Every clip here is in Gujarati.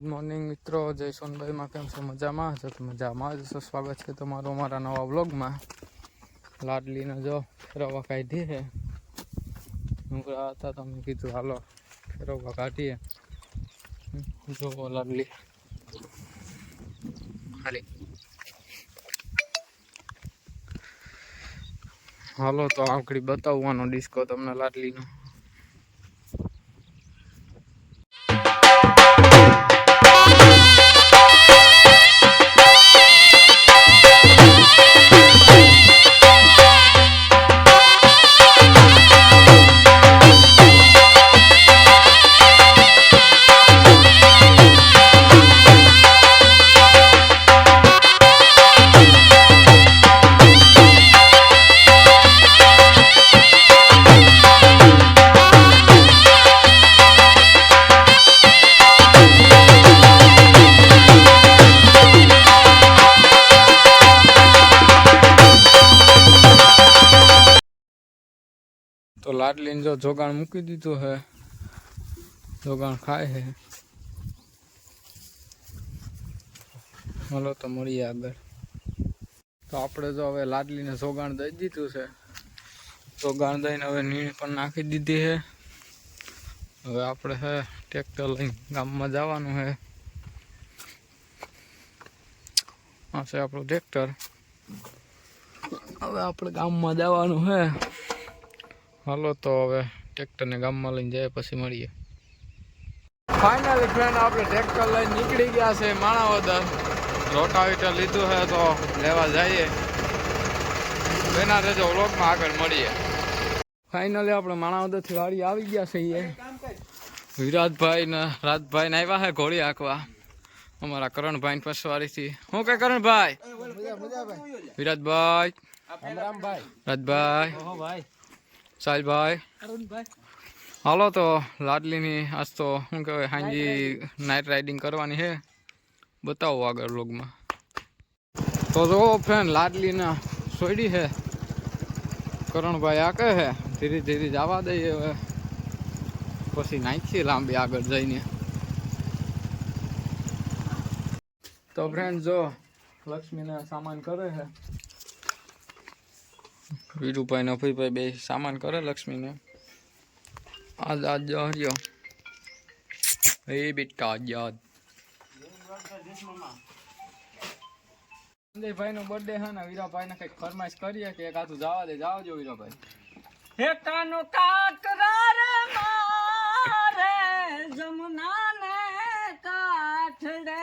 ગુડ મોર્નિંગ મિત્રો. જય સોનભાઈમાં કેમ છો મજામાં? જો કે મજામાં જ. છો સ્વાગત છે તમારું અમારા નવા વ્લોગમાં. લાડલીને જો ફેરવવા કાઢી છે ડુંગરા હતા તમે કીધું, હાલો, ફેરવવા કાઢીએ. જો લાડલી. હાલી હાલો, તો આંકડી બતાવવાનો ડિસ્કો તમને લાડલીનો. તો લાડલીને જો જોગાણ મૂકી દીધું હે, જોગાણ ખાય હે. હાલો તો મળીએ આગળ. તો આપણે જો હવે લાડલીને જોગાણ દઈ દીધું છે. જોગાણ દઈને હવે નીણ પણ નાખી દીધી છે હવે આપણે હે, ટ્રેક્ટર લઈને ગામમાં જવાનું છે આ છે આપણું ટ્રેક્ટર. હવે આપણે ગામમાં જવાનું છે હાલો તો હવે ટ્રેક્ટરને ગામમાં લઈને જાય પછી મળીએ. ફાઇનલી ફ્રેન્ડ આપણે ટ્રેક્ટર લઈને નીકળી ગયા છે માણાવદર. રોટાવીટર લીધું છે તો લેવા જઈએ. બેના રેજો વ્લોગમાં આગળ મળીએ. ફાઇનલી આપણે માણાવદરથી વાડી આવી ગયા છીએ વિરાટભાઈ ને રાજભાઈ ને આવ્યા છે ઘોડી હાંકવા. અમારા કરણભાઈ પસવાડીથી શું કે કરણભાઈ? વિરાટભાઈ રાજભાઈ. સાહેલભાઈ હાલો તો લાડલીની આજ તો શું કહેવાય હાંજી નાઇટ રાઇડિંગ કરવાની છે બતાવો આગળ વ્લોગમાં તો જો ફ્રેન્ડ લાડલીના સોયડી છે કરણભાઈ આ કહે છે ધીરે ધીરે જવા દઈએ હવે. પછી નાખીએ લાંબી આગળ જઈને. તો ફ્રેન્ડ જો લક્ષ્મીને સામાન કરે છે વીરુભાઈ ને અભયભાઈ બે સામાન કરે લક્ષ્મીને. આજ આજ હરિયો. એ બેટા યાદ સંજયભાઈ નો બર્થડે છે ને વીરાભાઈ ને કંઈક ફરમાઈશ કરીએ કે એક હાથું જવા દે જાવજો વીરાભાઈ. હેતાનો કાકરા રે મારે જમના ને કાઠડે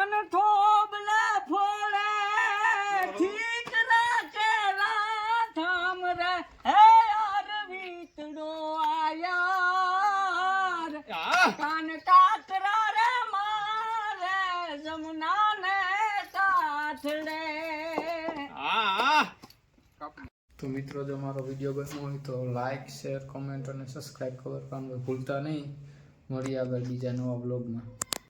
અન થોબલે ફોડે ઠીક તો મિત્રો જો મારો વીડિયો ગમ્યો હોય તો લાઈક શેર કોમેન્ટ અને સબસ્ક્રાઈબ કરવાનું ભૂલતા નહીં. મળીએ આગળ બીજા નવા બ્લોગમાં